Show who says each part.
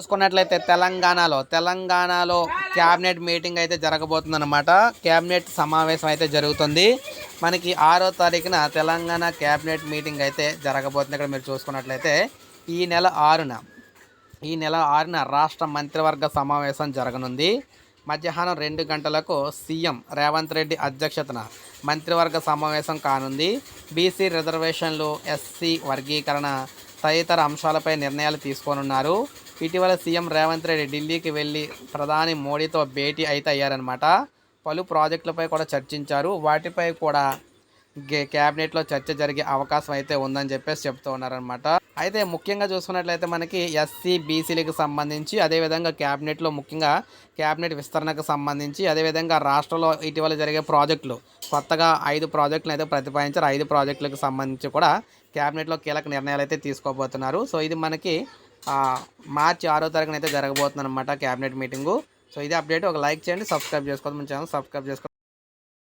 Speaker 1: చూసుకున్నట్లయితే తెలంగాణలో తెలంగాణలో క్యాబినెట్ మీటింగ్ అయితే జరగబోతుంది అనమాట క్యాబినెట్ సమావేశం అయితే జరుగుతుంది. మనకి ఆరో తారీఖున తెలంగాణ క్యాబినెట్ మీటింగ్ అయితే జరగబోతుంది. ఇక్కడ మీరు చూసుకున్నట్లయితే ఈ నెల ఆరున ఈ నెల ఆరున రాష్ట్ర మంత్రివర్గ సమావేశం జరగనుంది. మధ్యాహ్నం రెండు గంటలకు సీఎం రేవంత్ రెడ్డి అధ్యక్షతన మంత్రివర్గ సమావేశం కానుంది. బీసీ రిజర్వేషన్లు ఎస్సీ వర్గీకరణ తదితర అంశాలపై నిర్ణయాలు తీసుకోనున్నారు. ఇటీవల సీఎం రేవంత్ రెడ్డి ఢిల్లీకి వెళ్ళి ప్రధాని మోడీతో భేటీ అయితే అయ్యారనమాట పలు ప్రాజెక్టులపై కూడా చర్చించారు. వాటిపై కూడా గే- క్యాబినెట్లో చర్చ జరిగే అవకాశం అయితే ఉందని చెప్పేసి చెప్తూ ఉన్నారనమాట అయితే ముఖ్యంగా చూసుకున్నట్లయితే మనకి ఎస్సీ బీసీలకు సంబంధించి అదేవిధంగా క్యాబినెట్లో ముఖ్యంగా క్యాబినెట్ విస్తరణకు సంబంధించి అదేవిధంగా రాష్ట్రంలో ఇటీవల జరిగే ప్రాజెక్టులు కొత్తగా ఐదు ప్రాజెక్టులు అయితే ప్రతిపాదించారు. ఐదు ప్రాజెక్టులకు సంబంధించి కూడా క్యాబినెట్లో కీలక నిర్ణయాలు అయితే తీసుకోబోతున్నారు. సో ఇది మనకి మార్చి ఆరో తారీఖున అయితే జరగబోతుంది అనమాట క్యాబినెట్ మీటింగు. సో ఇది అప్డేట్. ఒక లైక్ చేయండి సబ్స్క్రైబ్ చేసుకోండి మన ఛానల్ సబ్స్క్రైబ్ చేసుకోండి